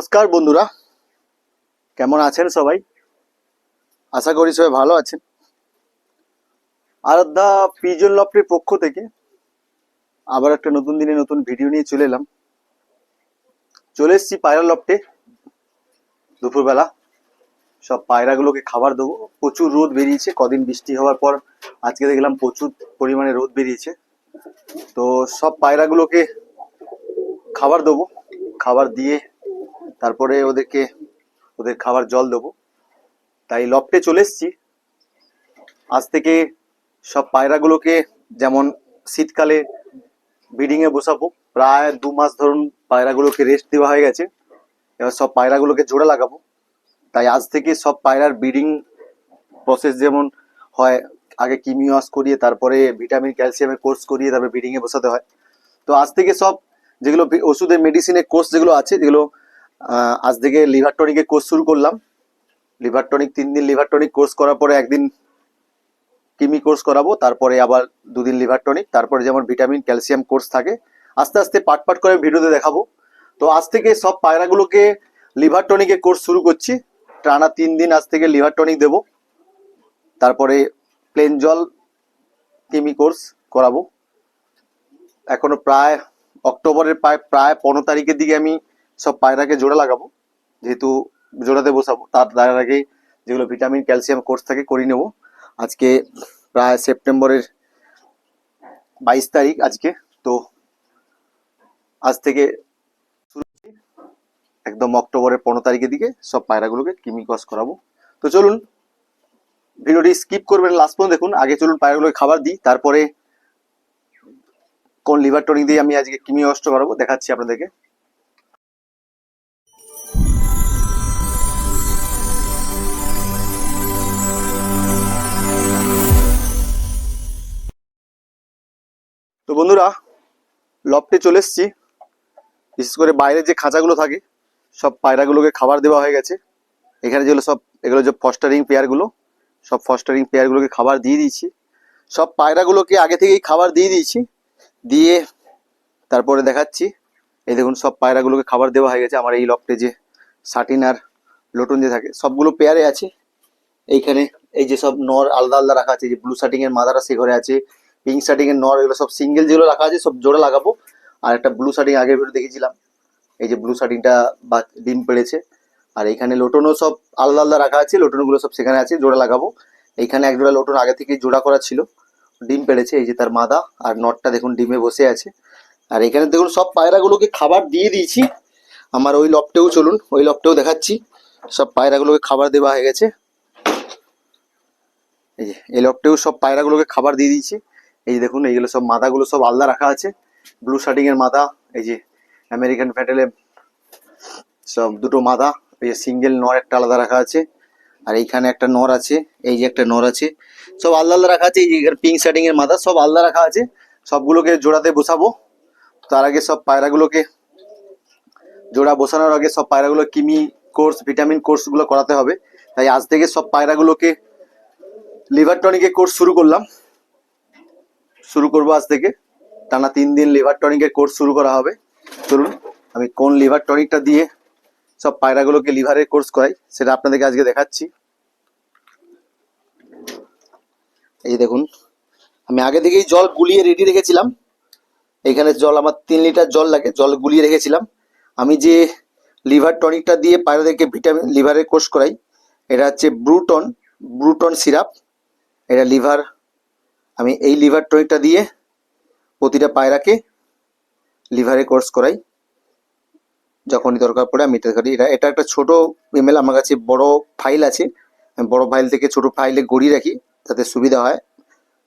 নমস্কার বন্ধুরা। কেমন আছেন সবাই? আশা করি সবাই ভালো আছেন। আরাধ্যা পিজন লফটের পক্ষ থেকে আবার একটা নতুন দিনে নতুন ভিডিও নিয়ে চলে এলাম। চলে এসেছি পায়রা লফটে। দুপুরবেলা সব পায়রাগুলোকে খাবার দেবো। প্রচুর রোদ বেরিয়েছে। কদিন বৃষ্টি হওয়ার পর আজকে দেখলাম প্রচুর পরিমাণে রোদ বেরিয়েছে। তো সব পায়রাগুলোকে খাবার দেবো। খাবার দিয়ে তারপরে ওদেরকে, ওদের খাবার জল দেবো। তাই লফটে চলে এসছি। আজ থেকে সব পায়রাগুলোকে যেমন শীতকালে ব্রিডিংয়ে বসাবো, প্রায় দু মাস ধরুন পায়রাগুলোকে রেস্ট দেওয়া হয়ে গেছে। এবার সব পায়রাগুলোকে জোড়া লাগাবো। তাই আজ থেকে সব পায়রার ব্রিডিং প্রসেস যেমন হয়, আগে কিমিওয়াস করিয়ে, তারপরে ভিটামিন ক্যালসিয়ামের কোর্স করিয়ে তারপরে ব্রিডিংয়ে বসাতে হয়। তো আজ থেকে সব যেগুলো ওষুধের মেডিসিনের কোর্স যেগুলো আছে, যেগুলো আজ থেকে লিভার টনিকের কোর্স শুরু করলাম। লিভার টনিক, তিন দিন লিভার টনিক কোর্স করার পরে একদিন কিমি কোর্স করাবো, তারপরে আবার দুদিন লিভার টনিক, তারপরে যেমন ভিটামিন, ক্যালসিয়াম কোর্স থাকে। আস্তে আস্তে পাট পাট করে ভিডিওতে দেখাবো। তো আজ থেকে সব পায়রাগুলোকে লিভার টনিকের কোর্স শুরু করছি। টানা তিন দিন আজ থেকে লিভার টনিক দেবো। তারপরে প্লেন জল কিমি কোর্স করাবো। এখনও প্রায় অক্টোবরের প্রায় প্রায় পনেরো তারিখের দিকে আমি সব পায়রাকে জোড়া লাগাবো, যেহেতু জোড়াতে বসাবো, তার তার আগে যেগুলো ভিটামিন, ক্যালসিয়াম কোর্স থাকে করে নেব। আজকে প্রায় সেপ্টেম্বরের বাইশ তারিখ আজকে, তো আজ থেকে শুরু একদম অক্টোবরের পনেরো তারিখের দিকে সব পায়রাগুলোকে কিমি কস করাবো। তো চলুন, ভিডিওটি স্কিপ করবেন, লাস্ট পর্যন্ত দেখুন। আগে চলুন পায়রাগুলোকে খাবার দিই, তারপরে কোন লিভার টনিক দিয়ে আমি আজকে কিমি অস্ত্র করাবো, দেখাচ্ছি আপনাদেরকে। তো বন্ধুরা লফটে চলে এসছি। বিশেষ করে বাইরে যে খাঁচাগুলো থাকে, সব পায়রাগুলোকে খাবার দেওয়া হয়ে গেছে। এখানে যেগুলো সব, এগুলো যে ফস্টারিং পেয়ারগুলো, সব ফস্টারিং পেয়ারগুলোকে খাবার দিয়ে দিয়েছি। সব পায়রাগুলোকে আগে থেকেই খাবার দিয়ে দিয়েছি। দিয়ে তারপরে দেখাচ্ছি। এই দেখুন, সব পায়রাগুলোকে খাবার দেওয়া হয়ে গেছে। আমার এই লফটে যে সাটিন আর লোটন যে থাকে, সবগুলো পেয়ারে আছে। এইখানে এই যে সব নর আলাদা আলাদা রাখা আছে যে ব্লু শার্টিং এর মাদারা সে ঘরে আছে। পিঙ্ক শার্টিং এর নর এগুলো সব সিঙ্গেল যেগুলো রাখা আছে, সব জোড়া লাগাবো। আর একটা ব্লু শার্টিং আগের ভিডিও দেখেছিলাম। এই যে ব্লু শার্টিংটা বা ডিম পেড়েছে। আর এখানে লোটনও সব আলাদা আলাদা রাখা আছে, লোটনগুলো সব সেখানে আছে, জোড়া লাগাবো। এইখানে এক জোড়া লোটন আগে থেকে জোড়া করা ছিল। ডিম পেড়েছে, এই যে তার মাদা। আর নটটা দেখুন, ডিমে বসে আছে। আর এখানে দেখুন, সব পায়রাগুলোকে খাবার দিয়ে দিয়েছি। আমার ওই লফটেও চলুন, ওই লফটেও দেখাচ্ছি। সব পায়রাগুলোকে খাবার দেওয়া হয়ে গেছে। এই যে, এই লফটেও সব পায়রাগুলোকে খাবার দিয়ে দিয়েছি। এই যে দেখুন, এইগুলো সব মাথাগুলো সব আলাদা রাখা আছে। ব্লু শার্টিং এর মাদা এই যে আমেরিকান ফ্যাটেলে সব দুটো মাথা, এই যে সিঙ্গেল নর একটা আলাদা রাখা আছে। আর এইখানে একটা নর আছে, এই যে একটা নর আছে। সব আলাদা আলাদা রাখা আছে, এই যে পিঙ্ক শার্টিং এর মাদা সব আলাদা রাখা আছে। সবগুলোকে জোড়াতে বসাবো। তার আগে সব পায়রাগুলোকে জোড়া বসানোর আগে সব পায়রাগুলো কিমি কোর্স, ভিটামিন কোর্সগুলো করাতে হবে। তাই আজ থেকে সব পায়রাগুলোকে লিভার টনিকের কোর্স শুরু করলাম। শুরু করব আজ থেকে। টানা তিন দিন লিভার টনিকের কোর্স শুরু করা হবে। চলুন আমি কোন লিভার টনিকটা দিয়ে সব পায়রাগুলোকে লিভারের কোর্স করাই, সেটা আপনাদেরকে আজকে দেখাচ্ছি। এই দেখুন, আমি আগে থেকেই জল গুলিয়ে রেডি রেখেছিলাম। এখানে জল, আমার তিন লিটার জল লাগে, জল গুলিয়ে রেখেছিলাম। আমি যে লিভার টনিকটা দিয়ে পায়রাদেরকে ভিটামিন লিভারের কোর্স করাই, এটা হচ্ছে ব্রুটন ব্রুটন সিরাপ এটা লিভার আমি এই লিভার টনিকটা দিয়ে প্রতিটা পায়রাকে লিভারে কোর্স করাই। যখনই দরকার পড়ে আমি এটা করি। এটা এটা একটা ছোট এমএল আমার কাছে বড় ফাইল আছে। আমি বড় ফাইল থেকে ছোট ফাইলে গড়িয়ে রাখি তাতে সুবিধা হয়।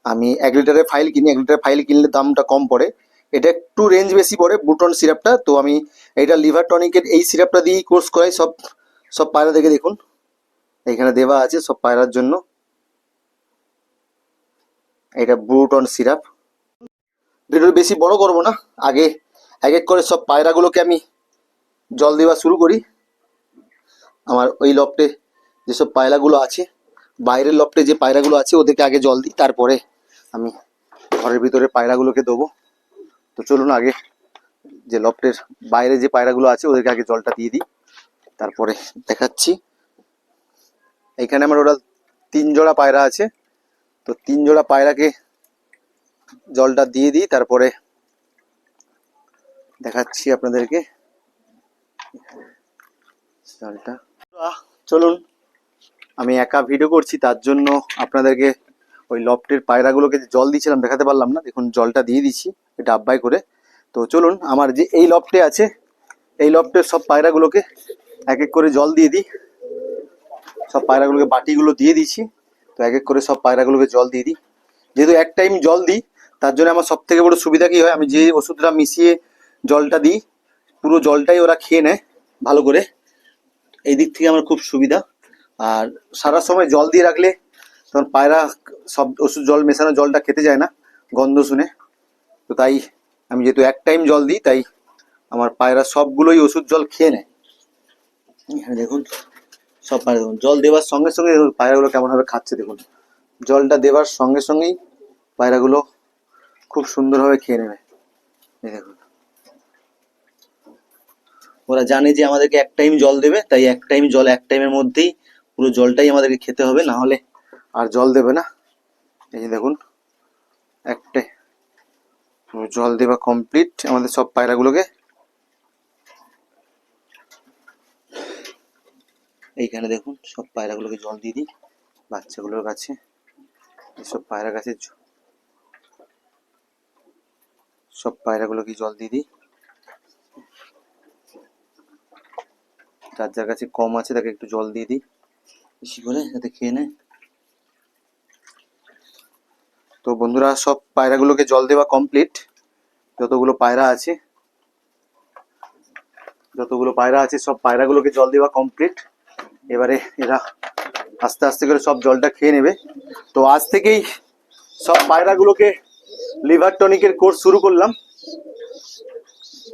আমি এক লিটারের ফাইল কিনি, এক লিটারের ফাইল কিনলে দামটা কম পড়ে। এটা একটু রেঞ্জ বেশি পড়ে বুটন সিরাপটা। তো আমি এটা লিভার টনিকের এই সিরাপটা দিয়েই কোর্স করাই। সব সব পায়রা দেখে দেখুন। এখানে দেওয়া আছে সব পায়রার জন্য। এটা ব্রুটন সিরাপ ভিডিও বেশি বড় করব না। আগে এক এক করে সব পায়রাগুলোকে আমি জল দেওয়া শুরু করি। আমার ওই লফটে যেসব পায়রাগুলো আছে, বাইরের লফটে যে পায়রাগুলো আছে, ওদেরকে আগে জল দিই, তারপরে আমি ঘরের ভিতরে পায়রাগুলোকে দেবো। তো চলুন আগে যে লফটের বাইরে যে পায়রাগুলো আছে, ওদেরকে আগে জলটা দিয়ে দিই। তারপরে দেখাচ্ছি। এখানে আমার ওরা তিন জোড়া পায়রা আছে। তো তিন জোড়া পায়রাকে জলটা দিয়ে দিই, তারপরে দেখাচ্ছি আপনাদেরকে। জলটা। চলুন, আমি একা ভিডিও করছি, তার জন্য আপনাদেরকে ওই লফটের পায়রাগুলোকে জল দিয়েছিলাম, দেখাতে পারলাম না। দেখুন, জলটা দিয়ে দিচ্ছি ডাব্বায় করে। তো চলুন, আমার যে এই লফটে আছে, এই লফটের সব পায়রাগুলোকে এক এক করে জল দিয়ে দিই। সব পায়রাগুলোকে বাটিগুলো দিয়ে দিচ্ছি। তো এক এক করে সব পায়রাগুলোকে জল দিয়ে দিই। যেহেতু এক টাইম জল দিই, তার জন্য আমার সব থেকে বড় সুবিধা কি হয়? আমি যে ওষুধটা মিশিয়ে জলটা দিই, পুরো জলটাই ওরা খেয়ে নেয় ভালো করে। এই দিক থেকে আমার খুব সুবিধা। আর সারা সময় জল দিয়ে রাখলে তখন পায়রা সব ওষুধ জল মেশানো জলটা খেতে যায় না, গন্ধ শুনে। তো তাই আমি যেহেতু এক টাইম জল দিই, তাই আমার পায়রা সবগুলোই ওষুধ জল খেয়ে নেয়। এখানে দেখুন। সব পায়রা দেখুন। জল দেওয়ার সঙ্গে সঙ্গে পায়রাগুলো কেমনভাবে খাচ্ছে দেখুন। জলটা দেওয়ার সঙ্গে সঙ্গেই পায়রাগুলো খুব সুন্দরভাবে খেয়ে নেবে। দেখুন। ওরা জানে যে আমাদেরকে এক টাইম জল দেবে, তাই এক টাইম জল এক টাইমের মধ্যেই পুরো জলটাই আমাদেরকে খেতে হবে, না হলে আর জল দেবে না। এই যে দেখুন, একটাই। জল দেওয়া কমপ্লিট আমাদের সব পায়রাগুলোকে এইখানে দেখুন, সব পায়রাগুলোকে জল দিয়ে দিই, বাচ্চাগুলোর কাছে সব পায়রা গাছে সব পায়রাগুলোকে জল দিয়ে দিই। যার যার কাছে কম আছে তাকে একটু জল দিয়ে দিই, বেশি করে যাতে খেয়ে নেয়। তো বন্ধুরা, সব পায়রাগুলোকে জল দেওয়া কমপ্লিট। যতগুলো পায়রা আছে, যতগুলো পায়রা আছে, সব পায়রাগুলোকে জল দেওয়া কমপ্লিট। এবারে এরা আস্তে আস্তে করে সব জলটা খেয়ে নেবে। তো আজ থেকেই সব পায়রাগুলোকে লিভার টনিকের কোর্স শুরু করলাম।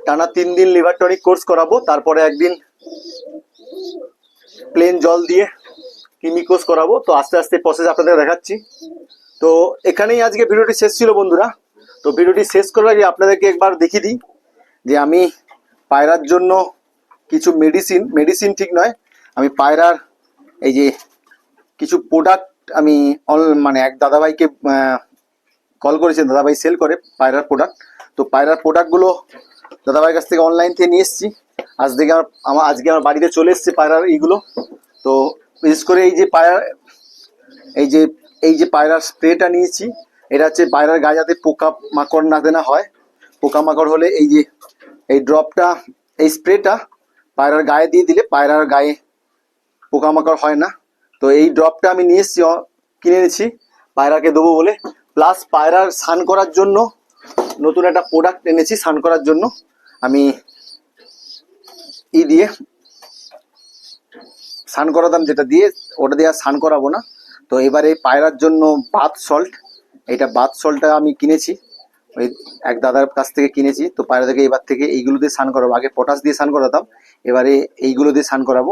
টানা তিন দিন লিভার টনিক কোর্স করাবো, তারপরে একদিন প্লেন জল দিয়ে কিমি কোর্স করাবো। তো আস্তে আস্তে প্রসেস আপনাদের দেখাচ্ছি। তো এখানেই আজকে ভিডিওটি শেষ ছিল বন্ধুরা। তো ভিডিওটি শেষ করার আগে আপনাদেরকে একবার দেখিয়ে দিই যে আমি পায়রার জন্য কিছু মেডিসিন মেডিসিন ঠিক নয় আমি পায়রার এই যে কিছু প্রোডাক্ট আমি অল মানে এক দাদাভাইকে কল করেছেন দাদাভাই সেল করে পায়রার প্রোডাক্ট তো পায়রার প্রোডাক্টগুলো দাদাভাইয়ের কাছ থেকে অনলাইন থেকে নিয়ে এসেছি। আজ থেকে আমার আমার, আজকে আমার বাড়িতে চলে এসেছে পায়রার এইগুলো। তো বিশেষ করে এই যে পায়রা, এই যে এই যে পায়রার স্প্রেটা নিয়েছি, এটা হচ্ছে পায়রার গায়ে যাতে পোকা মাকড় না দেনা হয়। পোকা মাকড় হলে এই যে, এই ড্রপটা এই স্প্রেটা পায়রার গায়ে দিয়ে দিলে পায়রার গায়ে পোকামাকড় হয় না। তো এই ড্রপটা আমি নিয়ে এসেছি কিনে এনেছি, পায়রাকে দেবো বলে। প্লাস পায়রার স্নান করার জন্য নতুন একটা প্রোডাক্ট এনেছি স্নান করার জন্য। আমি ই দিয়ে স্নান করাতাম যেটা দিয়ে, ওটা দিয়ে আর স্নান করাবো না। তো এবারে পায়রার জন্য বাথ সল্ট এটা বাথ সল্টটা আমি কিনেছি। ওই এক দাদার কাছ থেকে কিনেছি। তো পায়রা থেকে এবার থেকে এইগুলো দিয়ে স্নান করাবো। আগে পটাশ দিয়ে স্নান করাতাম। এবারে এইগুলো দিয়ে স্নান করাবো।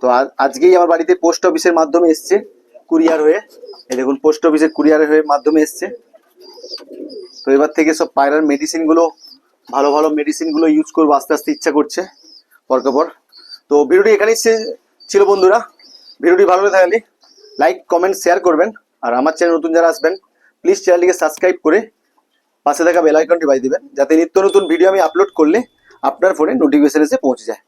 তো আজ- আজকেই আমার বাড়িতে পোস্ট অফিসের মাধ্যমে এসছে কুরিয়ার হয়ে। এই দেখুন পোস্ট অফিসের কুরিয়ার হয়ে মাধ্যমে এসছে। তো এবার থেকে সব পায়রার মেডিসিনগুলো ভালো ভালো মেডিসিনগুলো ইউজ করব, আস্তে আস্তে ইচ্ছা করছে পরকে পর। তো ভিডিওটি এখানেই ছিল বন্ধুরা। ভিডিওটি ভালো থাকলে লাইক কমেন্ট শেয়ার করবেন। আর আমার চ্যানেল নতুন যারা আসবেন প্লিজ চ্যানেলটিকে সাবস্ক্রাইব করে পাশে থাকা বেল আইকনটি বাজিয়ে দিবেন, যাতে নিত্য নতুন ভিডিও আমি আপলোড করলে আপনার ফোনে নোটিফিকেশন এসে পৌঁছে যায়।